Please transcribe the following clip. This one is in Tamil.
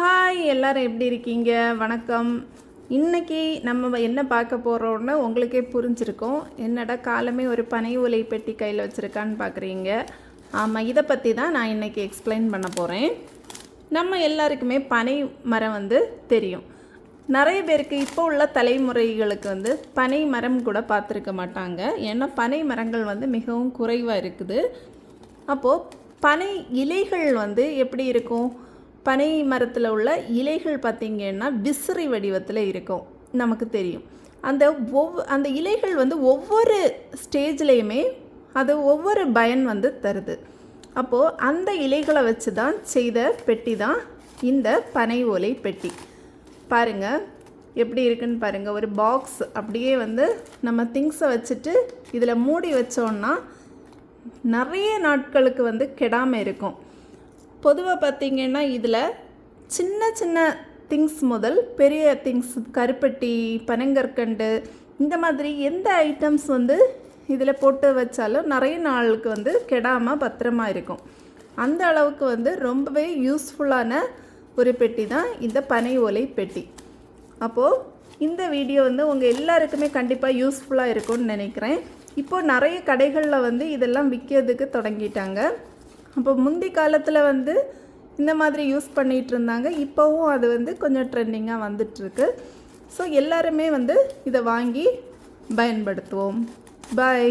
ஹாய் எல்லாரும் எப்படி இருக்கீங்க? வணக்கம். இன்றைக்கி நம்ம என்ன பார்க்க போகிறோம்னு உங்களுக்கே புரிஞ்சிருக்கும். என்னடா காலமே ஒரு பனை ஓலை பெட்டி கையில் வச்சுருக்கான்னு பார்க்குறீங்க ஆமாம் இதை பற்றி தான் நான் இன்னைக்கு எக்ஸ்பிளைன் பண்ண போகிறேன் நம்ம எல்லாருக்குமே பனை மரம் வந்து தெரியும். நிறைய பேருக்கு இப்போ உள்ள தலைமுறைகளுக்கு வந்து பனை மரம் கூட பார்த்துருக்க மாட்டாங்க. ஏன்னா பனை மரங்கள் வந்து மிகவும் குறைவாக இருக்குது. அப்போது பனை இலைகள் வந்து எப்படி இருக்கும்? பனை மரத்தில் உள்ள இலைகள் பார்த்திங்கன்னா விசிறி வடிவத்தில் இருக்கும். நமக்கு தெரியும். அந்த ஒவ் அந்த இலைகள் வந்து ஒவ்வொரு ஸ்டேஜ்லேயுமே அது ஒவ்வொரு பயன் வந்து தருது. அப்போது அந்த இலைகளை வச்சு தான் செய்த பெட்டி தான் இந்த பனை ஓலை பெட்டி. பாருங்கள் எப்படி இருக்குன்னு பாருங்கள் ஒரு பாக்ஸ் அப்படியே வந்து நம்ம திங்ஸை வச்சுட்டு இதில் மூடி வச்சோன்னா நிறைய நாட்களுக்கு வந்து கெடாமல் இருக்கும். பொதுவாக பார்த்திங்கன்னா இதில் சின்ன சின்ன திங்ஸ் முதல் பெரிய திங்ஸ் கருப்பட்டி பனங்கற்கண்டு இந்த மாதிரி எந்த ஐட்டம்ஸ் வந்து இதில் போட்டு வச்சாலும் நிறைய நாளுக்கு வந்து கெடாமல் பத்திரமா இருக்கும். அந்த அளவுக்கு வந்து ரொம்பவே யூஸ்ஃபுல்லான ஒரு பெட்டி தான் இந்த பனை ஓலை பெட்டி. அப்போது இந்த வீடியோ வந்து உங்கள் எல்லாருக்குமே கண்டிப்பாக யூஸ்ஃபுல்லாக இருக்கும்னு நினைக்கிறேன். இப்போது நிறைய கடைகளில் வந்து இதெல்லாம் விற்கிறதுக்கு தொடங்கிட்டாங்க. அப்போ முந்தி காலத்தில் வந்து இந்த மாதிரி யூஸ் பண்ணிகிட்டு இருந்தாங்க. இப்போவும் அது வந்து கொஞ்சம் ட்ரெண்டிங்காக வந்துட்டுருக்கு. ஸோ எல்லாருமே வந்து இதை வாங்கி பயன்படுத்துவோம். பாய்